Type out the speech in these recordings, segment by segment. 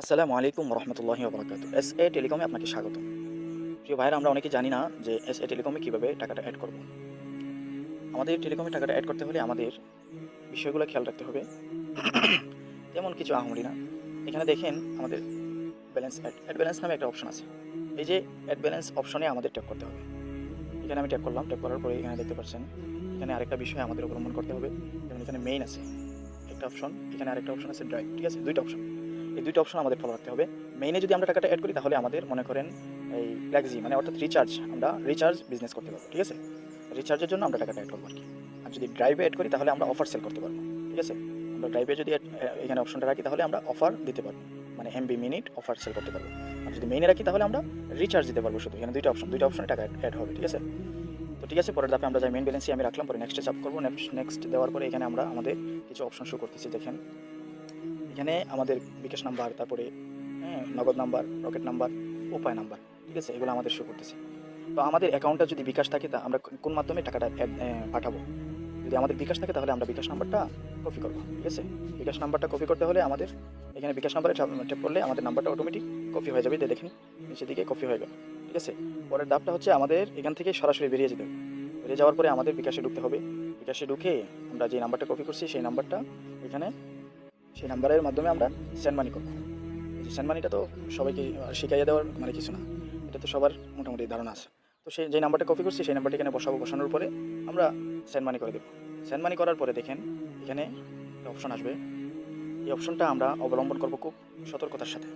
আসসালামু আলাইকুম রহমতুল্লাহি ওবরাকাত এস এ টেলিকমে আপনাকে স্বাগত। প্রিয় ভাইরা, আমরা অনেকে জানি না যে এস এ টেলিকমে কীভাবে টাকাটা অ্যাড করব। আমাদের টেলিকমে টাকাটা অ্যাড করতে হলে আমাদের বিষয়গুলো খেয়াল রাখতে হবে। তেমন কিছু আহমরি না। এখানে দেখেন আমাদের ব্যালেন্স অ্যাড অ্যাড ব্যালেন্স নামে একটা অপশন আছে। এই যে অ্যাড ব্যালেন্স অপশনে আমাদের ট্যাপ করতে হবে। এখানে আমি ট্যাপ করলাম। ট্যাপ করার পরে এখানে দেখতে পাচ্ছেন, এখানে আরেকটা বিষয় আমাদের অবলম্বন করতে হবে। যেমন এখানে মেইন আছে একটা অপশন এখানে আরেকটা অপশন আছে ড্রাইভ ঠিক আছে? দুইটা অপশন এই দুইটা অপশন আমাদের ফলো রাখতে হবে। মেইনে যদি আমরা টাকাটা অ্যাড করি, তাহলে আমাদের মনে করেন এই ব্ল্যাকজি মানে অর্থাৎ রিচার্জ আমরা রিচার্জ বিজনেস করতে পারব, ঠিক আছে? রিচার্জের জন্য আমরা টাকাটা অ্যাড করব আর যদি ড্রাইভে অ্যাড করি, তাহলে আমরা অফার সেল করতে পারব, ঠিক আছে? আমরা ড্রাইভে যদি এখানে অপশনটা রাখি, তাহলে আমরা অফার দিতে পারব মানে এমবি মিনিট অফার সেল করতে পারব। আর যদি মেইনে রাখি, তাহলে আমরা রিচার্জ দিতে পারব শুধু, এখানে দুইটা অপশন দুইটা অপশনে টাকা অ্যাড হবে, ঠিক আছে? তো ঠিক আছে, পরের ধাপে আমরা যাই মেইন ব্যালেন্সই আমি রাখলাম, পরে নেক্সটে চাপ করব নেক্সট নেক্সট দেওয়ার পরে এখানে আমরা আমাদের কিছু অপশন শো করতেছি, দেখেন। এখানে আমাদের বিকাশ নাম্বার, তারপরে হ্যাঁ Nagad number, Rocket number, Upay number, ঠিক আছে? এগুলো আমাদের শো করতেছে। তো আমাদের অ্যাকাউন্টটা যদি বিকাশ থাকে, তা আমরা কোন মাধ্যমে টাকাটা পাঠাবো? যদি আমাদের বিকাশ থাকে, তাহলে আমরা বিকাশ নাম্বারটা কপি করব, ঠিক আছে? বিকাশ নাম্বারটা কপি করতে হলে আমাদের এখানে বিকাশ নাম্বারে ট্যাপ করলে আমাদের নাম্বারটা অটোমেটিক কপি হয়ে যাবে। দেখেন, নিচের দিকে কপি হয়ে গেল, ঠিক আছে? পরের ধাপটা হচ্ছে আমাদের এখান থেকে সরাসরি বেরিয়ে যেতে হবে। বেরিয়ে যাওয়ার পরে আমাদের বিকাশে ঢুকতে হবে। বিকাশে ঢুকে আমরা যে নাম্বারটা কপি করছি, সেই নাম্বারটা এখানে সেই নাম্বারের মাধ্যমে আমরা সেন্ড মানি করব। সেন্ড মানিটা তো সবাইকে শিখাইয়ে দেওয়ার মানে কিছু না। এটা তো সবার মোটামুটি ধারণা আছে। তো সেই যে নাম্বারটা কপি করছি, সেই নাম্বারটা এখানে বসাবো, বসানোর পরে আমরা সেন্ড মানি করে দেবো। সেন্ড মানি করার পরে দেখেন, এখানে অপশন আসবে। এই অপশনটা আমরা অবলম্বন করব খুব সতর্কতার সাথে।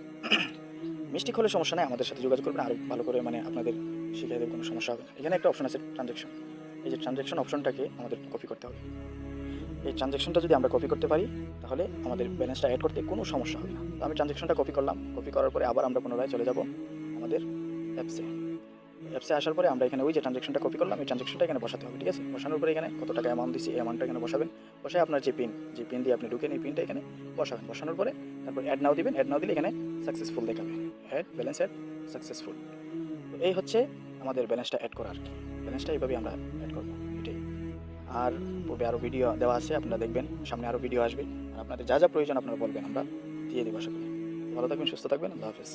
মিস্টেক হলে সমস্যা নেই, আমাদের সাথে যোগাযোগ করবেন আরও ভালো করে মানে আপনাদের শিখিয়ে দেবে, কোনো সমস্যা হবে এখানে একটা অপশন আছে ট্রানজ্যাকশন এই যে ট্রানজ্যাকশন অপশনটাকে আমাদের কপি করতে হবে। এই ট্রানজ্যাকশনটা যদি আমরা কপি করতে পারি, তাহলে আমাদের ব্যালেন্সটা অ্যাড করতে কোনো সমস্যা হবে না। তো আমি ট্রানজ্যাকশনটা কপি করলাম। কপি করার পরে আবার আমরা পুনরায় চলে যাব আমাদের অ্যাপসে অ্যাপসে আসার পরে আমরা এখানে ওই যে ট্রানজ্যাকশনটা কপি করলাম, এই ট্রানজ্যাকশনটা এখানে বসাতে হবে, ঠিক আছে? বসানোর পরে এখানে কত টাকা অ্যামাউন্ট দিচ্ছি এই অ্যামাউন্টটা এখানে বসাবেন। বসায় আপনার যে পিন যে পিন দিয়ে আপনি ঢুকেন, এই পিনটা এখানে বসাবেন। বসানোর পরে তারপর অ্যাড নাও দিবেন। অ্যাড নাও দিলে এখানে সাকসেসফুল দেখাবে। অ্যাড ব্যালেন্স অ্যাড সাকসেসফুল তো এই হচ্ছে আমাদের ব্যালেন্সটা অ্যাড করার। ব্যালেন্সটা এইভাবে আমরা অ্যাড করব। আর পূর্বে আরও ভিডিও দেওয়া আছে, আপনারা দেখবেন, সামনে আরও ভিডিও আসবে। আর আপনাদের যা যা প্রয়োজন আপনারা বলবেন, আমরা দিয়ে দেবো, আশা করি। ভালো থাকবেন, সুস্থ থাকবেন, আল্লাহ হাফেজ।